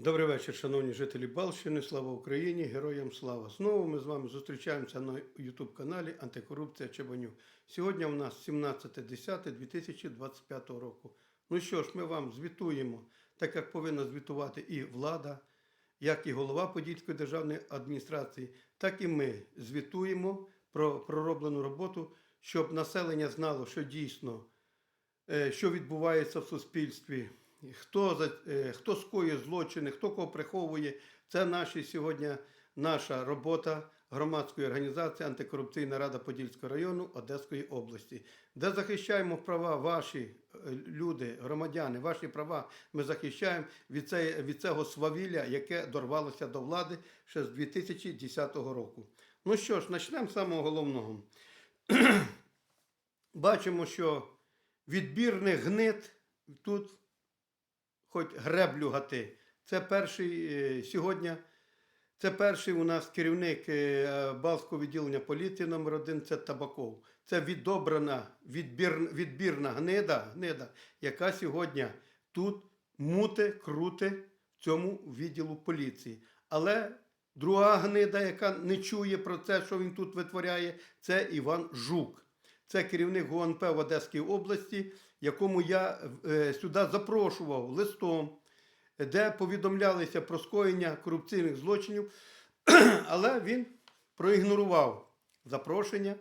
Добрий вечір, шановні жителі Балщини. Слава Україні! Героям слава! Знову ми з вами зустрічаємося на YouTube каналі Антикорупція Чебаню. Сьогодні у нас 17.10.2025 року. Ну що ж, ми вам звітуємо, так як повинна звітувати і влада, як і голова Подільської державної адміністрації, так і ми звітуємо про пророблену роботу, щоб населення знало, що дійсно е, що відбувається в суспільстві, хто, е, хто скоює злочини, хто кого приховує. Це наші сьогодні наша робота громадської організації Антикорупційна рада Подільського району Одеської області, де захищаємо права ваші е, люди, громадяни, ваші права ми захищаємо від, цей, від цього свавілля, яке дорвалося до влади ще з 2010 року. Ну що ж, почнемо з самого головного. Бачимо, що відбірних гнит тут хоч греблю гати. Це перший е, сьогодні. Це перший у нас керівник е, Балського відділення поліції номер 1 це Табаков. Це відобрана відбір, відбірна гнида, гнида, яка сьогодні тут муте, круте в цьому відділу поліції. Але друга гнида, яка не чує про це, що він тут витворяє, це Іван Жук. Це керівник ГУНП в Одеській області, якому я е, сюди запрошував листом, де повідомлялися про скоєння корупційних злочинів, але він проігнорував запрошення,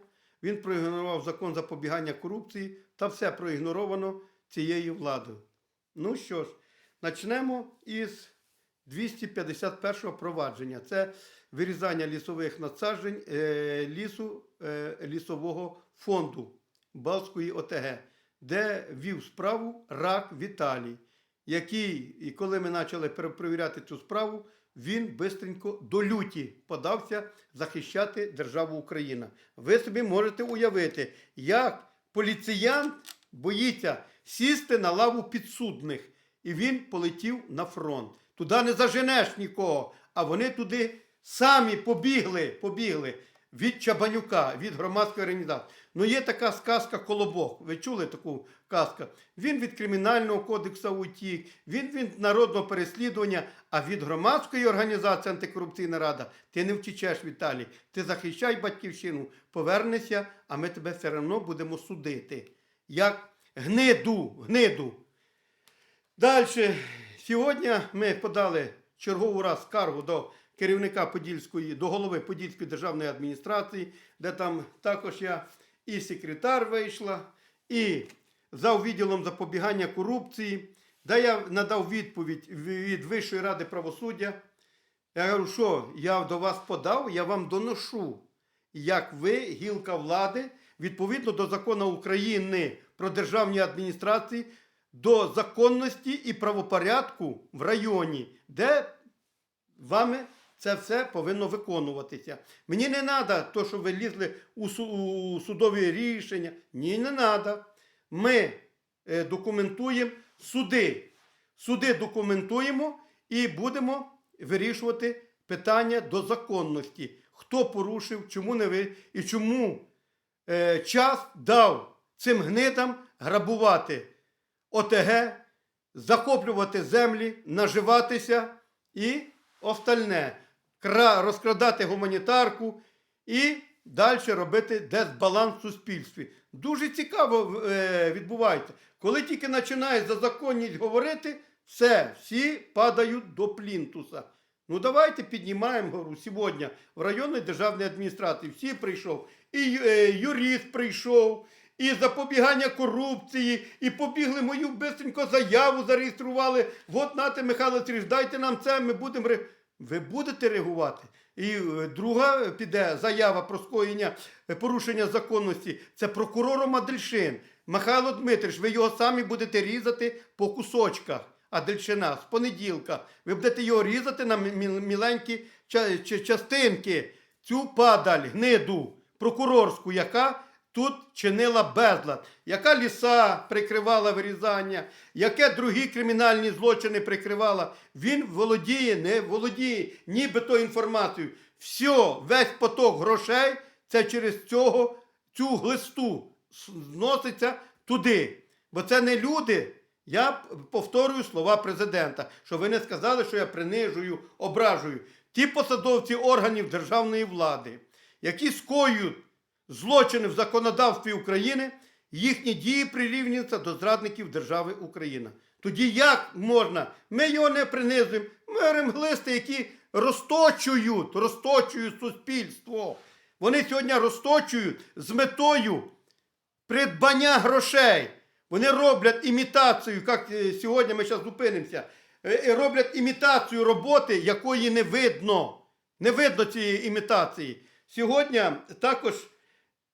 він проігнорував закон запобігання корупції та все проігноровано цією владою. Ну що ж, почнемо із 251 провадження. Це вирізання лісових насаджень е, лісу е, лісового фонду Балтської ОТГ, де вів справу Рак Віталій, який, і коли ми почали перепровіряти цю справу, він бистренько до люті подався захищати державу Україна. Ви собі можете уявити, як поліціян боїться сісти на лаву підсудних, і він полетів на фронт. Туди не заженеш нікого, а вони туди самі побігли, побігли від Чабанюка, від громадської організації. Ну, є така сказка Колобок. Ви чули таку казку? Він від кримінального кодексу утік, він від народного переслідування, а від громадської організації антикорупційна рада ти не втічеш, Віталій. Ти захищай батьківщину, повернешся, а ми тебе все одно будемо судити. Як гниду, гниду. Далі, сьогодні ми подали чергову раз скаргу до керівника Подільської, до голови Подільської державної адміністрації, де там також я і секретар вийшла, і за відділом запобігання корупції, де я надав відповідь від Вищої ради правосуддя. Я кажу, що я до вас подав, я вам доношу, як ви, гілка влади, відповідно до закону України про державні адміністрації, до законності і правопорядку в районі, де вами це все повинно виконуватися. Мені не треба, то, що ви лізли у, судові рішення. Ні, не треба. Ми е, документуємо суди. Суди документуємо і будемо вирішувати питання до законності. Хто порушив, чому не ви і чому е, час дав цим гнидам грабувати ОТГ, захоплювати землі, наживатися і остальне. Кра- розкрадати гуманітарку і далі робити дисбаланс в суспільстві. Дуже цікаво е, відбувається. Коли тільки починають за законність говорити, все, всі падають до плінтуса. Ну давайте піднімаємо говорю, сьогодні в районній державній адміністрації. Всі прийшов, і е, юрист прийшов, і запобігання корупції, і побігли мою бистренько заяву зареєстрували. От нате, Михайло Сергійович, дайте нам це, ми будемо. Ви будете реагувати. І е, друга піде заява про скоєння е, порушення законності. Це прокурором Адельшин. Михайло Дмитрич, ви його самі будете різати по кусочках. Адельшина з понеділка. Ви будете його різати на мі- мі- міленькі ча- ча- частинки. Цю падаль, гниду прокурорську, яка тут чинила безлад, яка ліса прикривала вирізання, яке другі кримінальні злочини прикривала. Він володіє, не володіє нібито інформацією. Все, весь поток грошей це через цього, цю глисту зноситься туди. Бо це не люди, Я повторюю слова президента, що ви не сказали, що я принижую, ображую. Ті посадовці органів державної влади, які скоюють злочини в законодавстві України, їхні дії прирівнюються до зрадників держави Україна. Тоді як можна? Ми його не принизуємо. Ми ремглисти, які розточують, розточують суспільство. Вони сьогодні розточують з метою придбання грошей. Вони роблять імітацію, як е, сьогодні ми зараз зупинимося, е, е, роблять імітацію роботи, якої не видно. Не видно цієї імітації. Сьогодні також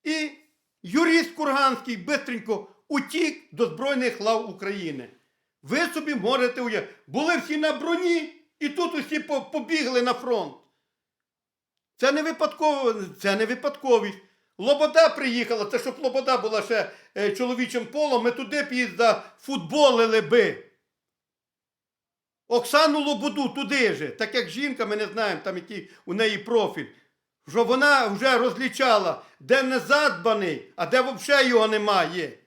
і юрист Курганський бистренько утік до Збройних лав України. Ви собі можете уявити. Були всі на броні, і тут усі побігли на фронт. Це не випадково, це не випадковість. Лобода приїхала, це щоб Лобода була ще е, чоловічим полом, ми туди б її футболили би. Оксану Лободу туди же, так як жінка, ми не знаємо, там який у неї профіль. Що вона вже розлічала, де не задбаний, а де взагалі його немає.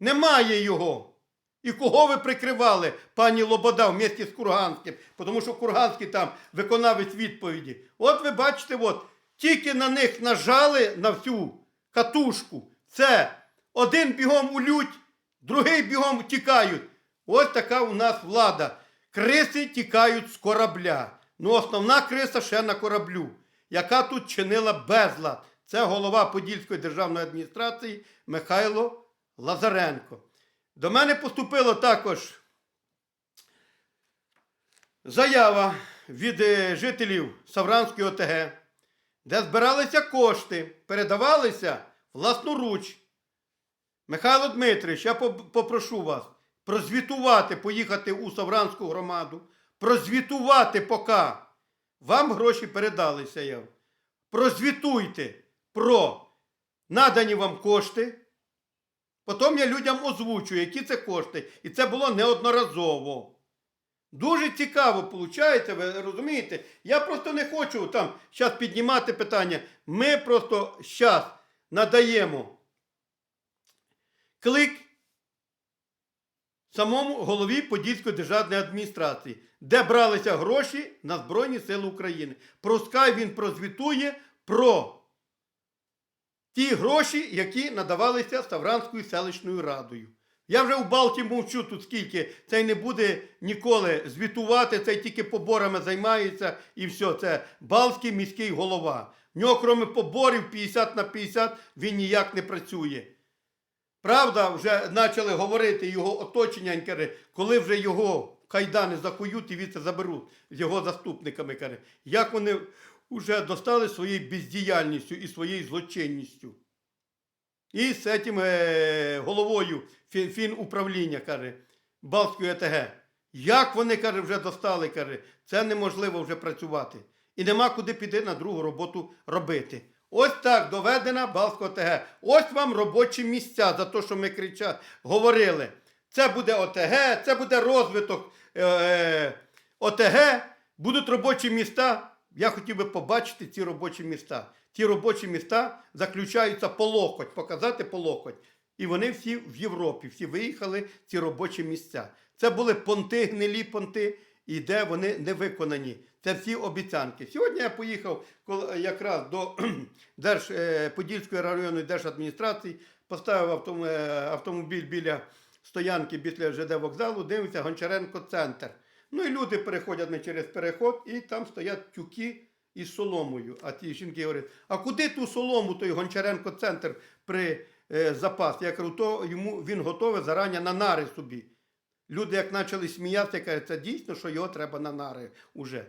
Немає його. І кого ви прикривали, пані Лобода, в місті з Курганським? Тому що Курганський там виконавець відповіді. От ви бачите, от, тільки на них нажали на всю катушку. Це один бігом у лють, другий бігом тікають. Ось така у нас влада. Криси тікають з корабля. Ну, основна криса ще на кораблю, яка тут чинила безлад. Це голова Подільської державної адміністрації Михайло Лазаренко. До мене поступило також заява від е, жителів Савранської ОТГ, де збиралися кошти, передавалися власноруч. Михайло Дмитрович, я попрошу вас прозвітувати, поїхати у Савранську громаду, прозвітувати поки вам гроші передалися. Я. Прозвітуйте про надані вам кошти. Потім я людям озвучую, які це кошти. І це було неодноразово. Дуже цікаво виходить, ви розумієте? Я просто не хочу там зараз піднімати питання. Ми просто зараз надаємо клик самому голові Подільської державної адміністрації, де бралися гроші на Збройні Сили України. Проскай він прозвітує про ті гроші, які надавалися Ставранською селищною радою. Я вже в Балті мовчу тут скільки, цей не буде ніколи звітувати, цей тільки поборами займається і все. Це Балтський міський голова. В нього, крім поборів 50 на 50, він ніяк не працює. Правда, вже почали говорити його оточення, коли вже його кайдани закують і віце заберуть з його заступниками. Каже, як вони вже достали своєю бездіяльністю і своєю злочинністю. І з цим е, головою фін, фінуправління, каже, Балтської ОТГ. Як вони, каже, вже достали, каже, це неможливо вже працювати. І нема куди піти на другу роботу робити. Ось так доведена Балтська ОТГ. Ось вам робочі місця за те, що ми крича, говорили. Це буде ОТГ, це буде розвиток ОТГ, будуть робочі міста. Я хотів би побачити ці робочі міста. Ті робочі міста заключаються по локоть, показати по локоть. І вони всі в Європі, всі виїхали ці робочі місця. Це були понти, гнилі понти, і де вони не виконані. Це всі обіцянки. Сьогодні я поїхав якраз до Держ, е, Подільської районної держадміністрації, поставив автом- е, автомобіль біля стоянки біля ЖД вокзалу, дивиться Гончаренко центр. Ну і люди переходять не через переход, і там стоять тюки із соломою. А ті жінки говорять: а куди ту солому той Гончаренко центр при е, запас? Я кажу, то йому він готовий зарані на нари собі. Люди, як почали сміятися, кажуть, це дійсно, що його треба на нари уже.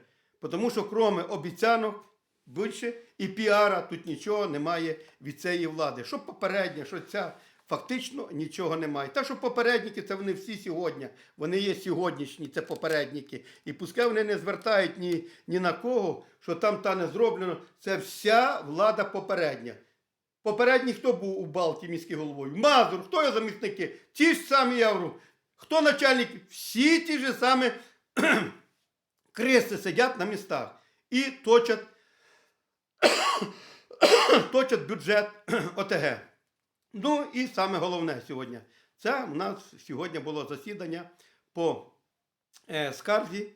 Тому що, крім обіцянок, більше і піара тут нічого немає від цієї влади. Що попередня, що ця, фактично нічого немає. Та, що попередники, це вони всі сьогодні. Вони є сьогоднішні, це попередники. І пускай вони не звертають ні, ні на кого, що там та не зроблено. Це вся влада попередня. Попередній хто був у Балті міський головою? Мазур, хто його замісники? Ті ж самі говорю. Хто начальник? Всі ті ж самі криси сидять на містах і точать, точать бюджет ОТГ. Ну і саме головне сьогодні Це у нас сьогодні було засідання по е, скарзі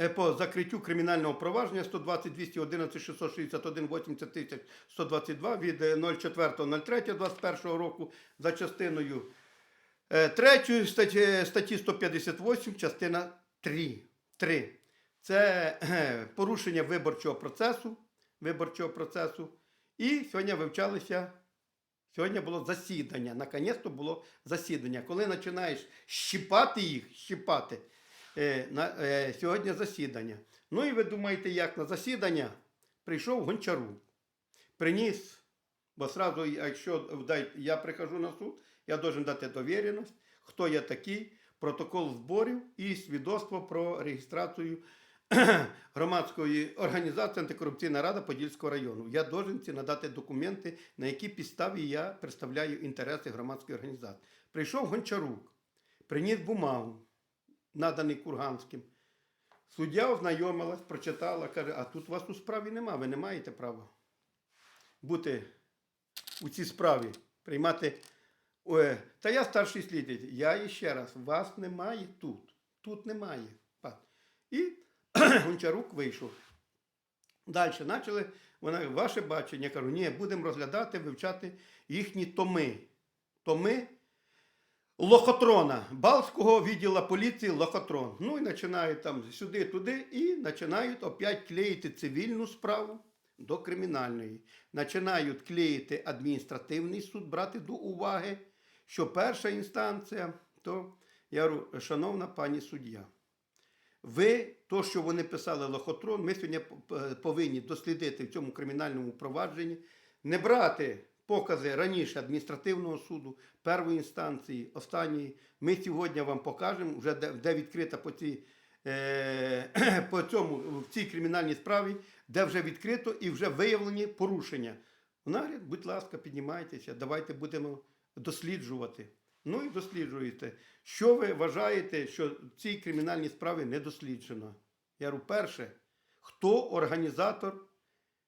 е, по закриттю кримінального провадження 120 211 661 80 тисяч 122 від е, 04.03.21 року за частиною е, 3 статті, статті 158, частина 3. 3. Це е, порушення виборчого процесу, виборчого процесу. І сьогодні вивчалися Сьогодні було засідання. Наконець-то було засідання. Коли починаєш щіпати їх, щіпати, е, на, е, сьогодні засідання. Ну і ви думаєте, як на засідання прийшов Гончарук, приніс, бо сразу, якщо я прихожу на суд, я должен дати довіреність, хто я такий, протокол зборів і свідоцтво про реєстрацію громадської організації Антикорупційна рада Подільського району. Я должен ці надати документи, на які підставі я представляю інтереси громадської організації. Прийшов Гончарук, приніс бумагу, наданий Курганським. Суддя ознайомилась, прочитала, каже, а тут вас у справі нема, ви не маєте права бути у цій справі, приймати. Ой, та я старший слідчий. Я іще раз, вас немає тут. Тут немає. І Гончарук вийшов. Далі почали, вона, ваше бачення, я кажу, ні, будемо розглядати, вивчати їхні томи. Томи Лохотрона, Балського відділу поліції Лохотрон. Ну і починають там сюди-туди і починають опять клеїти цивільну справу до кримінальної. Починають клеїти адміністративний суд, брати до уваги, що перша інстанція, то я говорю, шановна пані суддя, ви, то, що вони писали лохотрон, ми сьогодні повинні дослідити в цьому кримінальному провадженні, не брати покази раніше адміністративного суду, першої інстанції, останньої. Ми сьогодні вам покажемо, вже де, відкрита по цій, е, по цьому, в цій кримінальній справі, де вже відкрито і вже виявлені порушення. Говорить, будь ласка, піднімайтеся, давайте будемо досліджувати. Ну і досліджуєте. Що ви вважаєте, що в цій кримінальній справі не досліджено? Я говорю, перше, хто організатор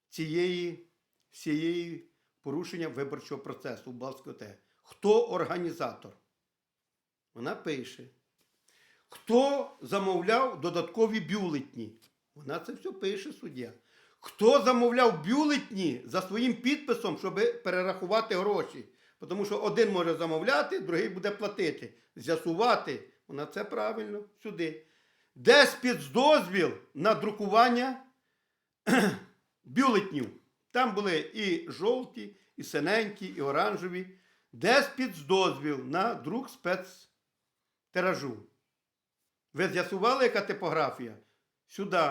цієї всієї порушення виборчого процесу в Балського ОТГ? Хто організатор? Вона пише. Хто замовляв додаткові бюлетні? Вона це все пише суддя. Хто замовляв бюлетні за своїм підписом, щоб перерахувати гроші? Тому що один може замовляти, другий буде платити. З'ясувати. Вона це правильно сюди. Де спецдозвіл на друкування бюлетнів? Там були і жовті, і синенькі, і оранжеві. Де спецдозвіл на друк спецтиражу? Ви з'ясували, яка типографія? Сюди.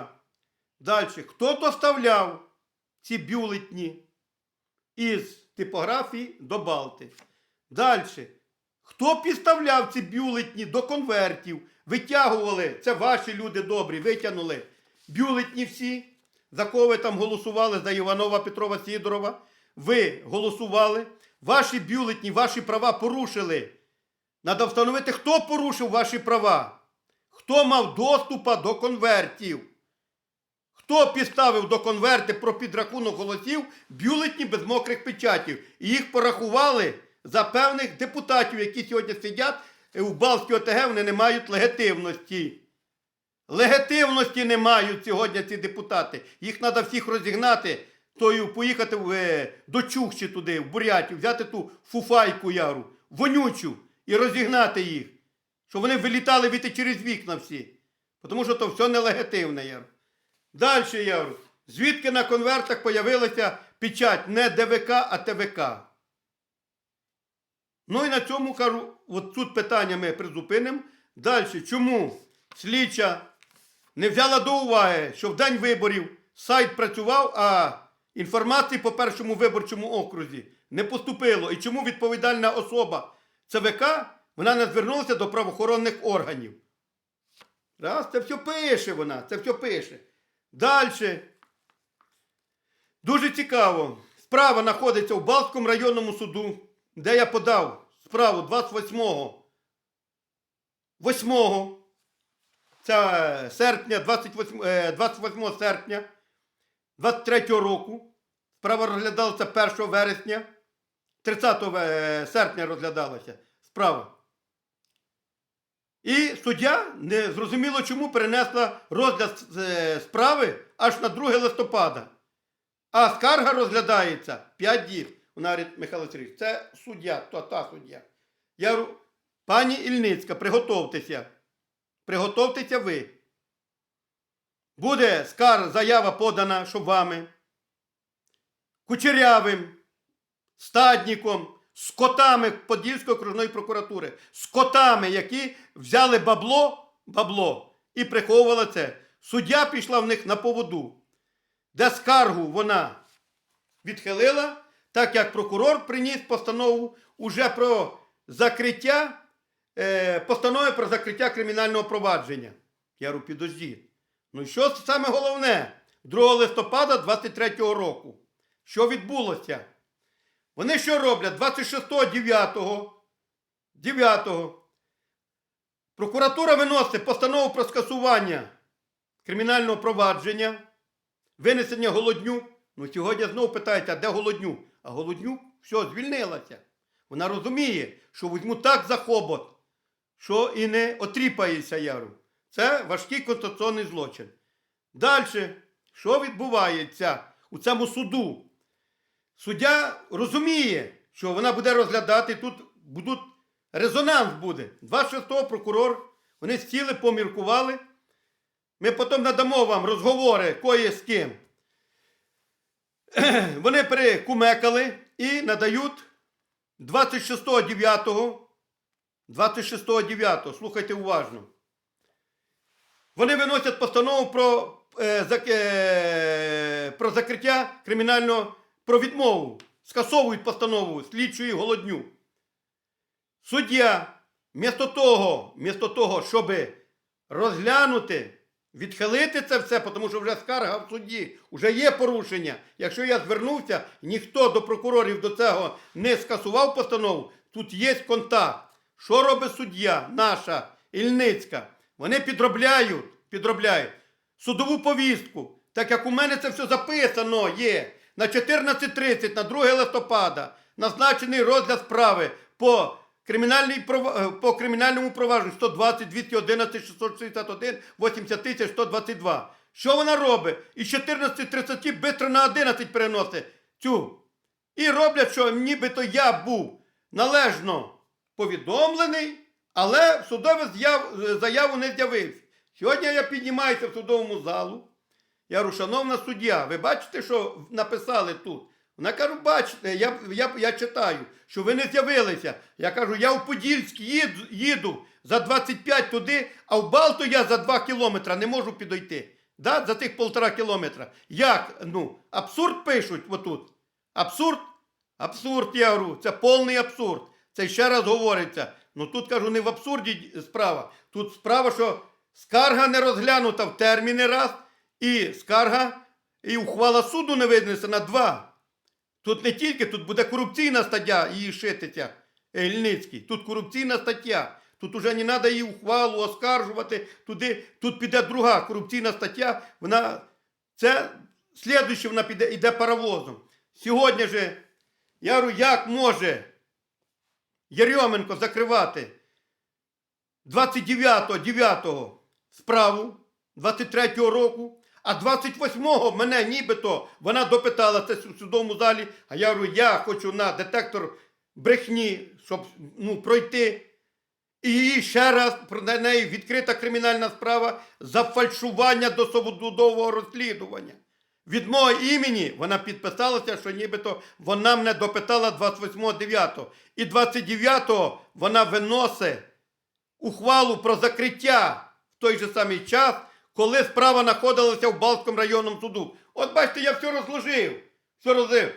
Далі. Хто доставляв ці бюлетні із типографії до Балти? Далі. Хто підставляв ці бюлетні до конвертів? Витягували, це ваші люди добрі, витягнули бюлетні всі, за кого ви там голосували, за Іванова Петрова Сідорова. Ви голосували, ваші бюлетні, ваші права порушили. Треба встановити, хто порушив ваші права, хто мав доступа до конвертів. Хто підставив до конверти про підрахунок голосів бюлетні без мокрих печатів? І їх порахували за певних депутатів, які сьогодні сидять у Балській ОТГ, вони не мають легітимності. Легітимності не мають сьогодні ці депутати. Їх треба всіх розігнати, тою поїхати в, е, до Чухчі туди, в Бурятію, взяти ту фуфайку яру, вонючу, і розігнати їх. Щоб вони вилітали віти через вікна всі. Тому що то все нелегітимне, яру. Далі я звідки на конвертах появилася печать не ДВК, а ТВК. Ну і на цьому кажу, от тут питання ми призупинимо. Далі, чому слідча не взяла до уваги, що в день виборів сайт працював, а інформації по першому виборчому окрузі не поступило. І чому відповідальна особа ЦВК вона не звернулася до правоохоронних органів? Раз, це все пише вона, це все пише. Далі. Дуже цікаво. Справа знаходиться в Балтському районному суду, де я подав справу 28-го. 8 це серпня, 28, е, 28 серпня 23 року. Справа розглядалася 1 вересня. 30 серпня розглядалася справа. І суддя не зрозуміло чому перенесла розгляд е, справи аж на 2 листопада. А скарга розглядається 5 днів. Вона говорить, Михайло Сергійович, це суддя, то та суддя. Я говорю, пані Ільницька, приготовтеся. Приготовтеся ви. Буде скар, заява подана, щоб вами. Кучерявим, стадніком, з котами Подільської окружної прокуратури, з котами, які взяли бабло, бабло і приховували це. Суддя пішла в них на поводу, де скаргу вона відхилила, так як прокурор приніс постанову уже про закриття, е, постанови про закриття кримінального провадження. Я говорю, підождіть. Ну що саме головне? 2 листопада 23-го року. Що відбулося? Вони що роблять? 26.09. 9. Прокуратура виносить постанову про скасування кримінального провадження, винесення голодню. Ну, сьогодні знову питають, а де голодню? А голодню все, звільнилася. Вона розуміє, що візьму так за хобот, що і не отріпається яру. Це важкий конституційний злочин. Далі, що відбувається у цьому суду? Суддя розуміє, що вона буде розглядати, тут будуть, резонанс буде. 26-го прокурор, вони сіли, поміркували. Ми потім надамо вам розговори, кої з ким. Вони перекумекали і надають 26.09. 26.09. Слухайте уважно. Вони виносять постанову про, е, зак- е, про закриття кримінального про відмову. Скасовують постанову слідчої голодню. Суддя, вмісто того, вмісто того, щоб розглянути, відхилити це все, тому що вже скарга в суді, вже є порушення. Якщо я звернувся, ніхто до прокурорів до цього не скасував постанову, тут є контакт. Що робить суддя наша, Ільницька? Вони підробляють, підробляють судову повістку, так як у мене це все записано є. На 14.30, на 2 листопада, назначений розгляд справи по, кримінальній, е, по кримінальному провадженню 120, 211, 661, 80 тисяч 122. Що вона робить? Із 14.30 бистро на 11 переносить цю. І роблять, що нібито я був належно повідомлений, але судову заяву не з'явився. Сьогодні я піднімаюся в судовому залу. Я говорю, шановна суддя, ви бачите, що написали тут? Вона каже, бачите, я, я, я читаю, що ви не з'явилися. Я кажу, я в Подільськ їду, їду за 25 туди, а в Балту я за 2 кілометри не можу підійти. Да? За тих полтора кілометра. Як? Ну, абсурд пишуть отут. Абсурд? Абсурд, я говорю, це повний абсурд. Це ще раз говориться. Ну тут кажу, не в абсурді справа. Тут справа, що скарга не розглянута в терміни раз, і скарга, і ухвала суду не винесена два. Тут не тільки, тут буде корупційна стаття її шититься, Ільницький. Тут корупційна стаття. Тут уже не треба її ухвалу оскаржувати. Туди, тут піде друга корупційна стаття. Вона це слідуюче вона піде, йде паровозом. Сьогодні же, я говорю, як може Єрьоменко закривати 29-9 справу 23-го року, а 28-го мене нібито вона допитала це в судовому залі, а я говорю, я хочу на детектор брехні, щоб ну, пройти. І ще раз про неї відкрита кримінальна справа за фальшування до судового розслідування. Від мого імені вона підписалася, що нібито вона мене допитала 28.09. І 29-го вона виносить ухвалу про закриття в той же самий час, коли справа знаходилася в Балтському районному суду. От бачите, я все розложив. Все розложив.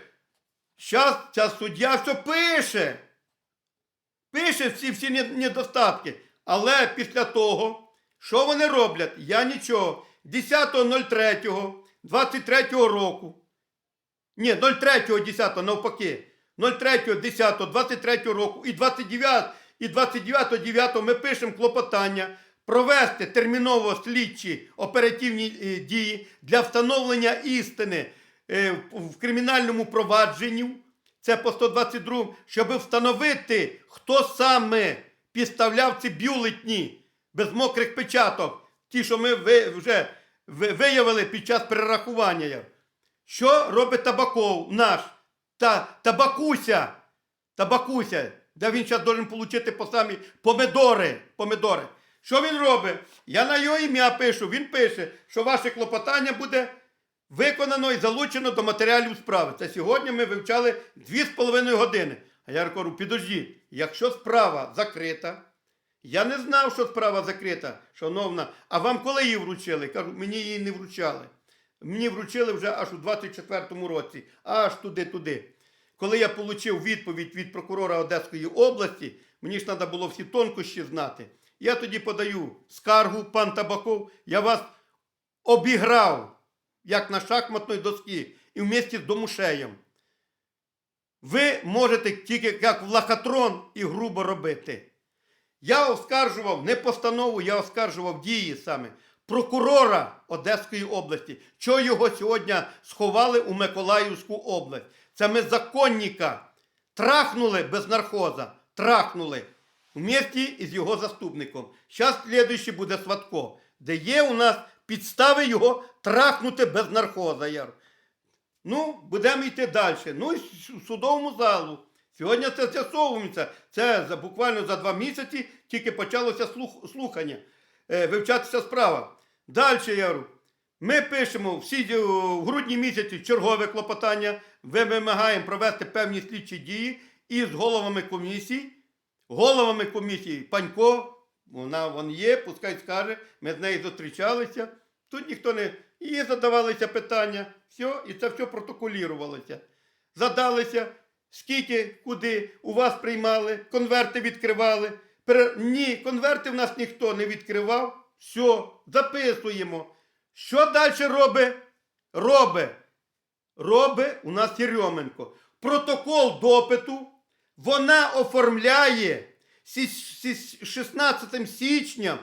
Зараз ця суддя все пише. Пише всі всі недостатки. Але після того, що вони роблять? Я нічого. 10.03, 23 року. Ні, 03 навпаки. 03 10 23 року і 29 і 29 9 ми пишемо клопотання провести терміново слідчі оперативні е, дії для встановлення істини е, в, кримінальному провадженні. Це по 122, щоб встановити, хто саме підставляв ці бюлетні без мокрих печаток, ті, що ми вже виявили під час перерахування. Що робить Табаков наш? Та, табакуся. Табакуся. Де він зараз должен отримати по самі помидори. помидори. Що він робить? Я на його ім'я пишу. Він пише, що ваше клопотання буде виконано і залучено до матеріалів справи. Це сьогодні ми вивчали 2,5 години. А я кажу, підождіть, якщо справа закрита, я не знав, що справа закрита, шановна. А вам коли її вручили? Кажу, мені її не вручали. Мені вручили вже аж у 24-му році, аж туди-туди. Коли я отримав відповідь від прокурора Одеської області, мені ж треба було всі тонкощі знати. Я тоді подаю скаргу, пан Табаков, я вас обіграв, як на шахматної доски, і вместе з домушеєм. Ви можете тільки як в лохотрон і грубо робити. Я оскаржував не постанову, я оскаржував дії саме прокурора Одеської області. Чого його сьогодні сховали у Миколаївську область? Це ми законника трахнули без наркоза, трахнули в місті із його заступником. Зараз слідуючий буде Сватко, де є у нас підстави його трахнути без наркоза. Яр. Ну, будемо йти далі. Ну і в судовому залу. Сьогодні це з'ясовується. Це за, буквально за два місяці тільки почалося слух, слухання, е, вивчатися справа. Далі, я говорю, ми пишемо всі е, в грудні місяці чергове клопотання. Ми вимагаємо провести певні слідчі дії із головами комісій. Головами комісії Панько, вона вон є, пускай скаже, ми з нею зустрічалися. Тут ніхто не. І задавалися питання, все, і це все протоколірувалося. Задалися, скільки, куди у вас приймали, конверти відкривали. Пере... Ні, конверти в нас ніхто не відкривав. Все, записуємо. Що далі робить? Робить. Робить у нас Єрьоменко. Протокол допиту вона оформляє сі- сі- 16 січня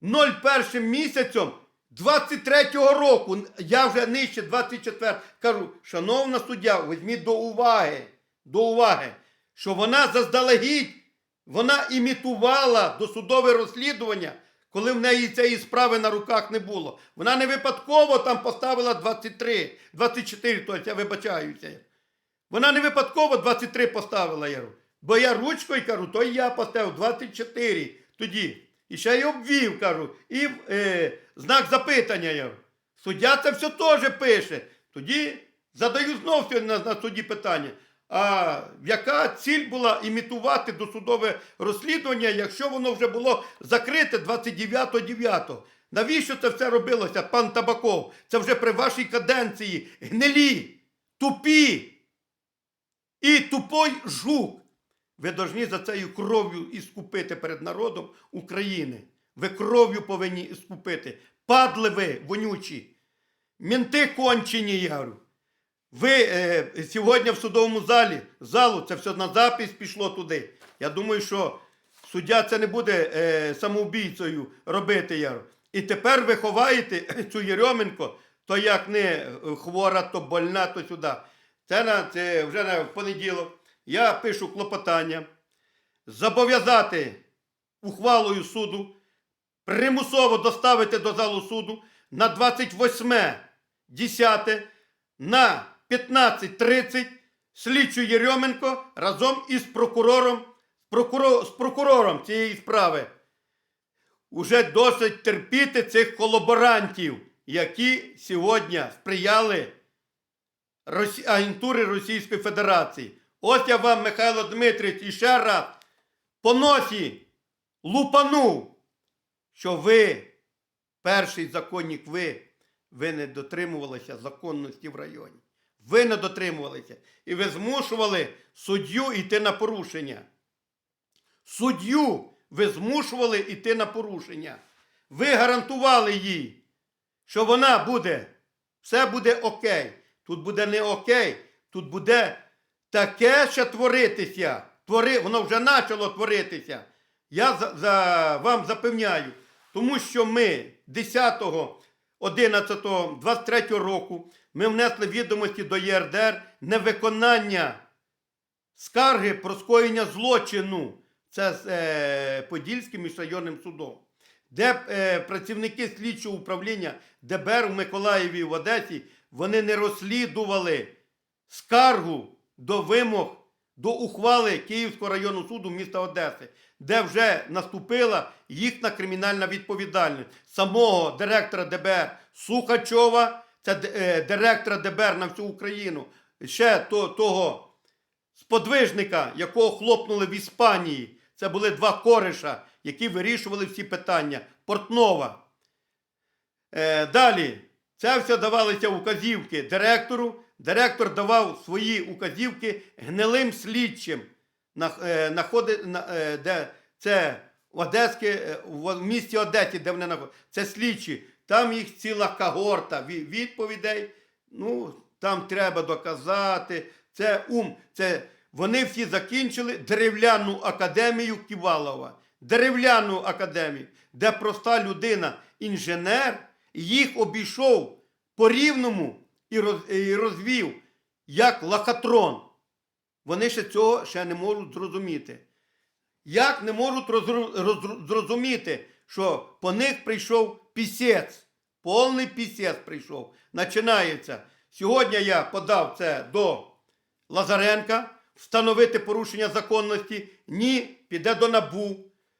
01 місяцем 23-го року. Я вже нижче 24 кажу, шановна суддя, візьміть до уваги, до уваги, що вона заздалегідь, вона імітувала досудове розслідування, коли в неї цієї справи на руках не було. Вона не випадково там поставила 23, 24, тобто я вибачаюся. Вона не випадково 23 поставила Яру. Бо я ручкою кажу, то я поставив 24 тоді. І ще й обвів, кажу, і е, знак запитання. Я. Суддя це все теж пише. Тоді задаю знов сьогодні на, на суді питання. А яка ціль була імітувати досудове розслідування, якщо воно вже було закрите 29.9? Навіщо це все робилося, пан Табаков? Це вже при вашій каденції гнилі, тупі і тупой жук. Ви повинні за цією кров'ю іскупити перед народом України. Ви кров'ю повинні іскупити. Падли ви, вонючі. Мінти кончені, я говорю. Ви е, сьогодні в судовому залі, залу, це все на запис пішло туди. Я думаю, що суддя це не буде е, самоубійцею робити. Я. говорю. І тепер ви ховаєте цю Єрьоменко, то як не е, хвора, то больна, то сюди. Це, на, це вже на понеділок. Я пишу клопотання зобов'язати ухвалою суду примусово доставити до залу суду на 28 10 на 15.30 слідчу Єрьоменко разом із прокурором, прокурор, з прокурором цієї справи. Уже досить терпіти цих колаборантів, які сьогодні сприяли. Агентури Російської Федерації. Ось я вам, Михайло Дмитрович, іще раз по носі лупанув, що ви, перший законник, ви, ви не дотримувалися законності в районі. Ви не дотримувалися. І ви змушували суддю йти на порушення. Суддю ви змушували йти на порушення. Ви гарантували їй, що вона буде, все буде окей. Тут буде не окей, тут буде таке ще творитися. Твори, воно вже почало творитися. Я за, за, вам запевняю, тому що ми 10, 11, 23 року ми внесли відомості до ЄРДР невиконання скарги про скоєння злочину. Це з е, Подільським міжрайонним судом. де е, працівники слідчого управління ДБР у Миколаєві в Одесі вони не розслідували скаргу до вимог до ухвали Київського районного суду міста Одеси, де вже наступила їхня кримінальна відповідальність самого директора ДБР Сухачова, це е, директора ДБР на всю Україну, ще то, того сподвижника, якого хлопнули в Іспанії. Це були два кориша, які вирішували всі питання. Портнова. Е, далі. Це все давалися указівки директору. Директор давав свої указівки гнилим слідчим, на, е, находи, на, е, де це Одеське, е, в місті Одесі, де вони знаходяться. Це слідчі. Там їх ціла когорта відповідей. Ну, там треба доказати. Це ум. Це вони всі закінчили дерев'яну академію Ківалова. Дерев'яну академію, де проста людина, інженер, їх обійшов по рівному і розвів як лохотрон. Вони ще цього ще не можуть зрозуміти. Як не можуть зрозуміти, що по них прийшов пісець, повний пісець прийшов. Починається. Сьогодні я подав це до Лазаренка, встановити порушення законності. Ні, піде до НАБУ.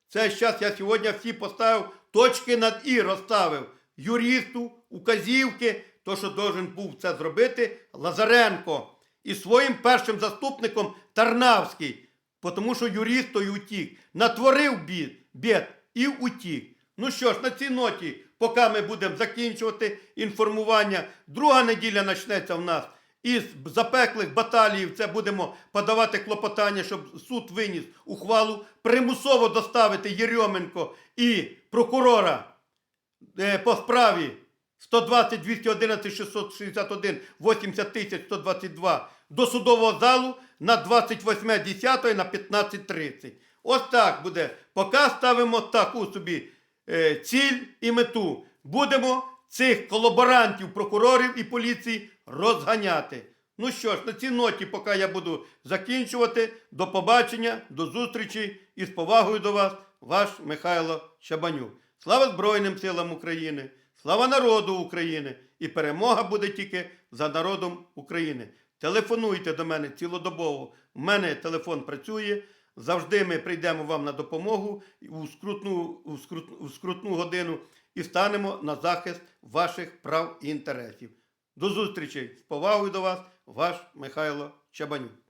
Це зараз я сьогодні всі поставив точки над І розставив юристу, указівки, то, що должен був це зробити Лазаренко. І своїм першим заступником Тарнавський, тому що юрист той утік, натворив бід, бід і утік. Ну що ж, на цій ноті, поки ми будемо закінчувати інформування, друга неділя почнеться в нас. Із запеклих баталіїв це будемо подавати клопотання, щоб суд виніс ухвалу, примусово доставити Єрьоменко і прокурора по справі 120 211 661 80 тисяч 122 до судового залу на 28.10 на 15.30. Ось так буде. Поки ставимо таку собі е, ціль і мету. Будемо цих колаборантів, прокурорів і поліції розганяти. Ну що ж, на цій ноті, поки я буду закінчувати. До побачення, до зустрічі і з повагою до вас, ваш Михайло Щабанюк. Слава Збройним силам України! Слава народу України! І перемога буде тільки за народом України. Телефонуйте до мене цілодобово. У мене телефон працює. Завжди ми прийдемо вам на допомогу у скрутну, у скрутну, у скрутну годину і станемо на захист ваших прав і інтересів. До зустрічі з повагою до вас, ваш Михайло Чабанюк.